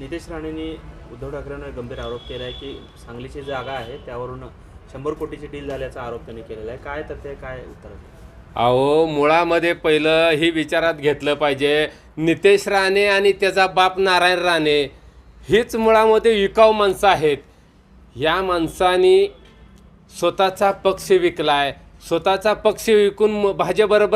नितेश राणेंनी उद्धव ठाकरेंवर गंभीर आरोप केला आहे की सांगलीची जागा आहे त्यावरून शंभर कोटीची डील झाल्याचा आरोप त्यांनी केलेला आहे. काय तथ्य काय उत्तर अहो मुळामध्ये पहिलं ही विचारात घेतलं पाहिजे. नितेश राणे आणि त्याचा बाप नारायण राणे हीच मुळामध्ये विकाऊ माणसं आहेत. या माणसानी स्वतःचा पक्ष विकलाय. स्वतःचा पक्ष विकून म-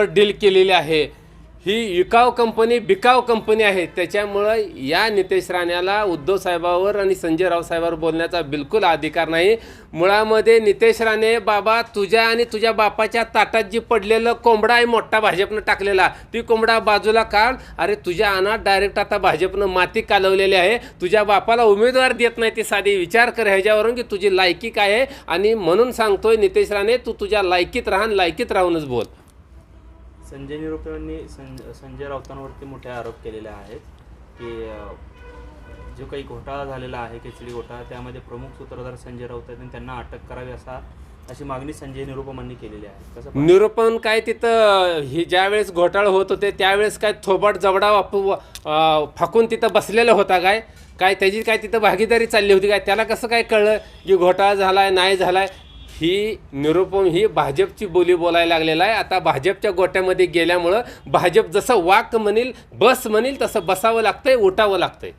डील केलेली आहे. ही इकाव कंपनी बिकाव कंपनी आहे. त्याच्यामुळं या नितेश राण्याला उद्धव साहेबावर आणि संजय राव साहेबावर बोलण्याचा बिलकुल अधिकार नाही. मुळामध्ये नितेश राणे बाबा तुझ्या आणि तुझ्या बापाच्या ताटात जी पडलेलं कोंबडा आहे मोठा भाजपनं टाकलेला ती कोंबडा बाजूला काढ. अरे तुझ्या अनात डायरेक्ट आता भाजपनं माती कालवलेली आहे. तुझ्या बापाला उमेदवार देत नाही ते साधी. विचार कर ह्याच्यावरून की तुझी लायकी काय आहे? आणि म्हणून सांगतोय नितेश राणे तू तुझ्या लायकीत राहा लायकीत राहूनच बोल. संजय निरुपे यांनी सं संजय राऊतांवरती मोठे आरोप केलेले आहेत की जो काही घोटाळा झालेला आहे खिचडी घोटाळा त्यामध्ये प्रमुख सूत्रधार संजय राऊत आहेत आणि त्यांना अटक करावी असा अशी मागणी संजय निरुपमांनी केलेली आहे. कसं पाहता? काय तिथं ही ज्यावेळेस घोटाळा होत होते त्यावेळेस काय थोबाड जबडा वापू फाकून तिथं बसलेला होता काय? काय त्याची काय तिथं भागीदारी चालली होती काय? त्याला कसं काय कळलं की घोटाळा झालाय नाही झालाय? ही निरूपम ही भाजपची बोली बोलायला लागलेला आहे. आता भाजपच्या गोट्यामध्ये गेल्यामुळं भाजप जसं वाक म्हणील बस म्हणील तसं बसावं लागतंय उठावं लागतंय.